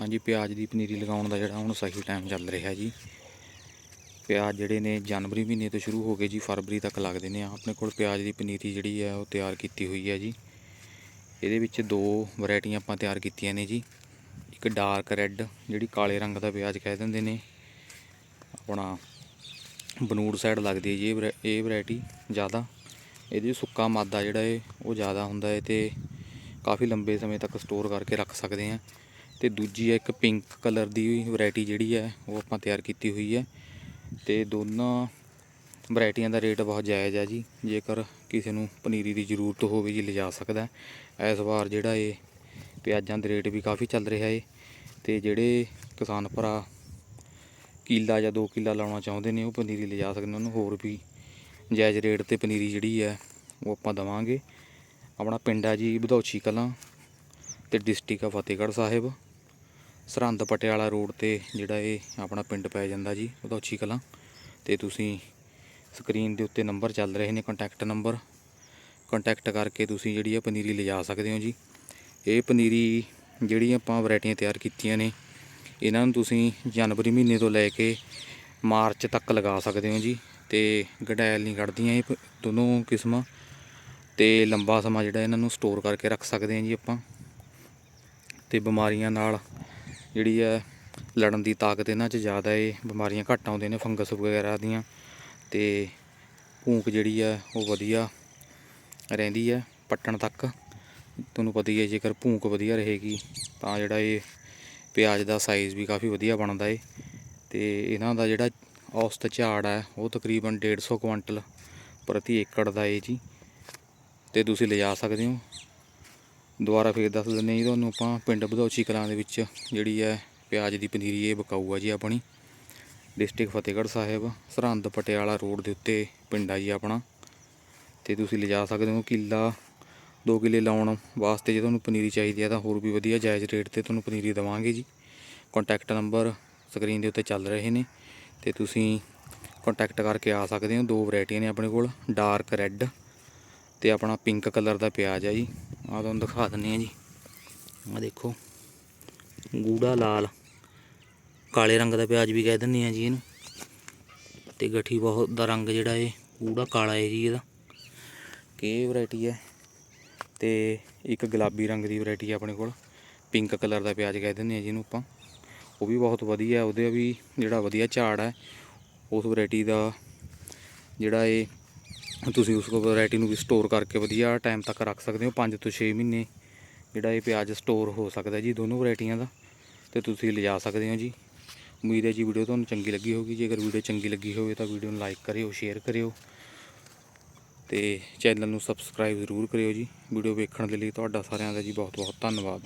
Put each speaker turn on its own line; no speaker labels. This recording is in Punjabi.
ਹਾਂਜੀ, ਪਿਆਜ਼ ਦੀ ਪਨੀਰੀ ਲਗਾਉਣ ਦਾ ਜਿਹੜਾ ਹੁਣ ਸਹੀ ਟਾਈਮ ਚੱਲ ਰਿਹਾ ਜੀ। ਪਿਆਜ਼ ਜਿਹੜੇ ਨੇ ਜਨਵਰੀ ਮਹੀਨੇ ਤੋਂ ਸ਼ੁਰੂ ਹੋ ਕੇ ਜੀ, ਫਰਵਰੀ ਤੱਕ ਲੱਗਦੇ ਨੇ ਆਪਣੇ ਕੋਲ ਪਿਆਜ਼ ਦੀ ਪਨੀਰੀ ਜਿਹੜੀ ਹੈ ਉਹ ਤਿਆਰ ਕੀਤੀ ਹੋਈ ਹੈ ਜੀ। ਇਹਦੇ ਵਿੱਚ ਦੋ ਵੈਰਾਈਟੀਆਂ ਆਪਾਂ ਤਿਆਰ ਕੀਤੀਆਂ ਨੇ ਜੀ। ਇੱਕ ਡਾਰਕ ਰੈੱਡ, ਜਿਹੜੀ ਕਾਲੇ ਰੰਗ ਦਾ ਪਿਆਜ਼ ਕਹਿ ਦਿੰਦੇ ਨੇ। ਆਪਣਾ ਬਨੂੜ ਸਾਈਡ ਲੱਗਦੀ ਹੈ ਜੀ ਇਹ ਵਰੈ- ਇਹ ਵੈਰਾਈਟੀ ਜ਼ਿਆਦਾ। ਇਹਦੇ 'ਚ ਸੁੱਕਾ ਮਾਦਾ ਜਿਹੜਾ ਹੈ ਉਹ ਜ਼ਿਆਦਾ ਹੁੰਦਾ ਹੈ ਤੇ ਕਾਫੀ ਲੰਬੇ ਸਮੇਂ ਤੱਕ ਸਟੋਰ ਕਰਕੇ ਰੱਖ ਸਕਦੇ ਹਾਂ ਤੇ ਦੂਜੀ ਹੈ ਇੱਕ ਪਿੰਕ ਕਲਰ ਦੀ ਵੈਰਾਈਟੀ ਜਿਹੜੀ ਹੈ, ਉਹ ਆਪਾਂ ਤਿਆਰ ਕੀਤੀ ਹੋਈ ਹੈ। ਤੇ ਦੋਨਾਂ ਵੈਰਾਈਟੀਆਂ ਦਾ ਰੇਟ ਬਹੁਤ ਜਾਇਜ਼ ਹੈ ਜੀ। ਜੇਕਰ ਕਿਸੇ ਨੂੰ ਪਨੀਰੀ ਦੀ ਜ਼ਰੂਰਤ ਹੋਵੇ ਜੀ, ਲਿਜਾ ਸਕਦਾ ਇਸ ਵਾਰ ਜਿਹੜਾ ਇਹ ਪਿਆਜ਼ਾਂ ਦੇ ਰੇਟ ਵੀ ਕਾਫੀ ਚੱਲ ਰਿਹਾ ਏ। ਤੇ ਜਿਹੜੇ ਕਿਸਾਨ ਭਰਾ ਕਿੱਲਾ ਜਾਂ 2 ਕਿੱਲਾ ਲਾਉਣਾ ਚਾਹੁੰਦੇ ਨੇ, ਉਹ ਪਨੀਰੀ ਲਿਜਾ ਸਕਦੇ ਉਹਨੂੰ ਹੋਰ ਵੀ ਜਾਇਜ਼ ਰੇਟ ਤੇ ਪਨੀਰੀ ਜਿਹੜੀ ਹੈ, ਉਹ ਆਪਾਂ ਦਵਾਂਗੇ। ਆਪਣਾ ਪਿੰਡ ਆ ਜੀ ਬਧੌਚੀ ਕਲਾਂ ਤੇ ਡਿਸਟ੍ਰਿਕਟ ਆ ਫਤਿਹਗੜ੍ਹ ਸਾਹਿਬ। ਸਰਹੰਦ ਪਟਿਆਲਾ ਰੋਡ ਤੇ ਜਿਹੜਾ ਇਹ ਆਪਣਾ ਪਿੰਡ ਪੈ ਜਾਂਦਾ ਜੀ, ਉਹਦਾ ਬਧੌਚੀ ਕਲਾਂ। ਤੇ ਤੁਸੀਂ ਸਕਰੀਨ ਦੇ ਉੱਤੇ ਨੰਬਰ ਚੱਲ ਰਹੇ ਨੇ ਕੰਟੈਕਟ ਨੰਬਰ। ਕੰਟੈਕਟ ਕਰਕੇ ਤੁਸੀਂ ਜਿਹੜੀ ਆ ਪਨੀਰੀ ਲਿਜਾ ਸਕਦੇ ਹੋ ਜੀ। ਇਹ ਪਨੀਰੀ ਜਿਹੜੀ ਆਪਾਂ ਵੈਰਾਈਟੀਆਂ ਤਿਆਰ ਕੀਤੀਆਂ ਨੇ, ਇਹਨਾਂ ਨੂੰ ਤੁਸੀਂ ਜਨਵਰੀ ਮਹੀਨੇ ਤੋਂ ਲੈ ਕੇ ਮਾਰਚ ਤੱਕ ਲਗਾ ਸਕਦੇ ਹੋ ਜੀ। ਤੇ ਗਡੈਲ ਨਹੀਂ ਕੱਢਦੀਆਂ ਇਹ ਪ- ਦੋਨੋਂ ਕਿਸਮਾਂ। ਤੇ ਲੰਬਾ ਸਮਾਂ ਜਿਹੜਾ ਇਹਨਾਂ ਨੂੰ ਸਟੋਰ ਕਰਕੇ ਰੱਖ ਸਕਦੇ ਹਾਂ ਜੀ ਆਪਾਂ। ਤੇ ਬਿਮਾਰੀਆਂ ਨਾਲ ਜਿਹੜੀ ਹੈ ਲੜਨ ਦੀ ਤਾਕਤ ਇਹਨਾਂ 'ਚ ਜ਼ਿਆਦਾ ਏ, ਬਿਮਾਰੀਆਂ ਘੱਟ ਆਉਂਦੀਆਂ ਨੇ ਫੰਗਸ ਵਗੈਰਾ ਦੀਆਂ ਤੇ ਭੂਕ ਜਿਹੜੀ ਹੈ ਉਹ ਵਧੀਆ ਰਹਿੰਦੀ ਹੈ ਪੱਟਣ ਤੱਕ। ਤੁਹਾਨੂੰ ਪਤਾ ਹੀ ਹੈ ਜੇਕਰ ਭੂੰਕ ਵਧੀਆ ਰਹੇਗੀ ਤਾਂ ਜਿਹੜਾ ਇਹ ਪਿਆਜ਼ ਦਾ ਸਾਈਜ਼ ਵੀ ਕਾਫੀ ਵਧੀਆ ਬਣਦਾ ਏ ਤੇ ਇਹਨਾਂ ਦਾ ਜਿਹੜਾ ਔਸਤ ਝਾੜ ਹੈ ਉਹ ਤਕਰੀਬਨ 150 ਕੁਇੰਟਲ ਪ੍ਰਤੀ ਏਕੜ ਦਾ ਏ ਜੀ। ਤੇ ਤੁਸੀਂ ਲਿਜਾ ਸਕਦੇ ਹੋ ਦੁਬਾਰਾ ਫੇਰ ਦੱਸ ਦਿੰਦੇ ਹਾਂ ਜੀ ਤੁਹਾਨੂੰ ਆਪਾਂ ਪਿੰਡ ਬਧੌਚੀ ਕਲਾਂ ਦੇ ਵਿੱਚ ਜਿਹੜੀ ਹੈ ਪਿਆਜ਼ ਦੀ ਪਨੀਰੀ ਇਹ ਬਕਾਊ ਆ ਜੀ ਆਪਣੀ। ਡਿਸਟ੍ਰਿਕਟ ਫਤਿਹਗੜ੍ਹ ਸਾਹਿਬ, ਸਰਹੰਦ ਪਟਿਆਲਾ ਰੋਡ ਦੇ ਉੱਤੇ ਪਿੰਡ ਆ ਜੀ ਆਪਣਾ। ਤੇ ਤੁਸੀਂ ਲਿਜਾ ਸਕਦੇ ਹੋ ਕਿੱਲਾ 2 ਕਿੱਲੇ ਲਾਉਣ ਵਾਸਤੇ ਜੇ ਤੁਹਾਨੂੰ ਪਨੀਰੀ ਚਾਹੀਦੀ ਹੈ ਤਾਂ ਹੋਰ ਵੀ ਵਧੀਆ ਜਾਇਜ਼ ਰੇਟ ਤੇ ਤੁਹਾਨੂੰ ਪਨੀਰੀ ਦੇਵਾਂਗੇ ਜੀ। ਕੰਟੈਕਟ ਨੰਬਰ ਸਕਰੀਨ ਦੇ ਉੱਤੇ ਚੱਲ ਰਹੇ ਨੇ ਤੇ ਤੁਸੀਂ ਕੰਟੈਕਟ ਕਰਕੇ ਆ ਸਕਦੇ ਹੋ। ਦੋ ਵੈਰਾਈਟੀਆਂ ਨੇ ਆਪਣੇ ਕੋਲ ਡਾਰਕ ਰੈੱਡ ਤੇ ਆਪਣਾ ਪਿੰਕ ਕਲਰ ਦਾ ਪਿਆਜ਼ ਆ ਜੀ। ਆਹ ਤੁਹਾਨੂੰ ਦਿਖਾ ਦਿੰਨੇ ਆ ਜੀ। ਆ ਦੇਖੋ, ਗੂੜਾ ਲਾਲ, ਕਾਲੇ ਰੰਗ ਦਾ ਪਿਆਜ਼ ਵੀ ਕਹਿ ਦਿੰਦੇ ਆ ਜੀ ਇਹਨੂੰ। ਤੇ ਗਠੀ ਬਹੁਤ ਦਾ ਰੰਗ ਜਿਹੜਾ ਇਹ, ਗੂੜਾ ਕਾਲਾ ਹੈ ਜੀ ਇਹਦਾ। ਕਿ ਇਹ ਵੈਰਾਈਟੀ ਹੈ। ਤੇ ਇੱਕ ਗੁਲਾਬੀ ਰੰਗ ਦੀ ਵੈਰਾਈਟੀ ਹੈ ਆਪਣੇ ਕੋਲ। ਪਿੰਕ ਕਲਰ ਦਾ ਪਿਆਜ਼ ਕਹਿ ਦਿੰਦੇ ਆ ਜਿਹਨੂੰ ਆਪਾਂ। ਉਹ ਵੀ ਬਹੁਤ ਵਧੀਆ ਉਹਦੇ ਵੀ ਜਿਹੜਾ ਵਧੀਆ ਝਾੜ ਹੈ, ਉਸ ਵੈਰਾਈਟੀ ਦਾ ਜਿਹੜਾ ਇਹ ਤੁਸੀਂ ਉਸ ਵੈਰਾਈਟੀ ਨੂੰ ਵੀ ਸਟੋਰ ਕਰਕੇ ਵਧੀਆ ਟਾਈਮ ਤੱਕ ਰੱਖ ਸਕਦੇ ਹੋ 5 ਤੋਂ 6 ਮਹੀਨੇ ਜਿਹੜਾ ਇਹ ਪਿਆਜ਼ ਸਟੋਰ ਹੋ ਸਕਦਾ ਜੀ, ਦੋਨੋਂ ਵੈਰਾਈਟੀਆਂ ਦਾ, ਤੇ ਤੁਸੀਂ ਲਿਜਾ ਸਕਦੇ ਹੋ ਜੀ। ਉਮੀਦ ਹੈ ਜੀ ਵੀਡੀਓ ਤੁਹਾਨੂੰ ਚੰਗੀ ਲੱਗੀ ਹੋਊਗੀ। ਜੇਕਰ ਵੀਡੀਓ ਚੰਗੀ ਲੱਗੀ ਹੋਵੇ ਤਾਂ ਵੀਡੀਓ ਨੂੰ ਲਾਈਕ ਕਰਿਓ ਸ਼ੇਅਰ ਕਰਿਓ, ਤੇ ਚੈਨਲ ਨੂੰ ਸਬਸਕ੍ਰਾਈਬ ਜ਼ਰੂਰ ਕਰਿਓ ਜੀ। ਵੀਡੀਓ ਵੇਖਣ ਦੇ ਲਈ ਤੁਹਾਡਾ ਸਾਰਿਆਂ ਦਾ ਜੀ ਬਹੁਤ ਬਹੁਤ ਧੰਨਵਾਦ।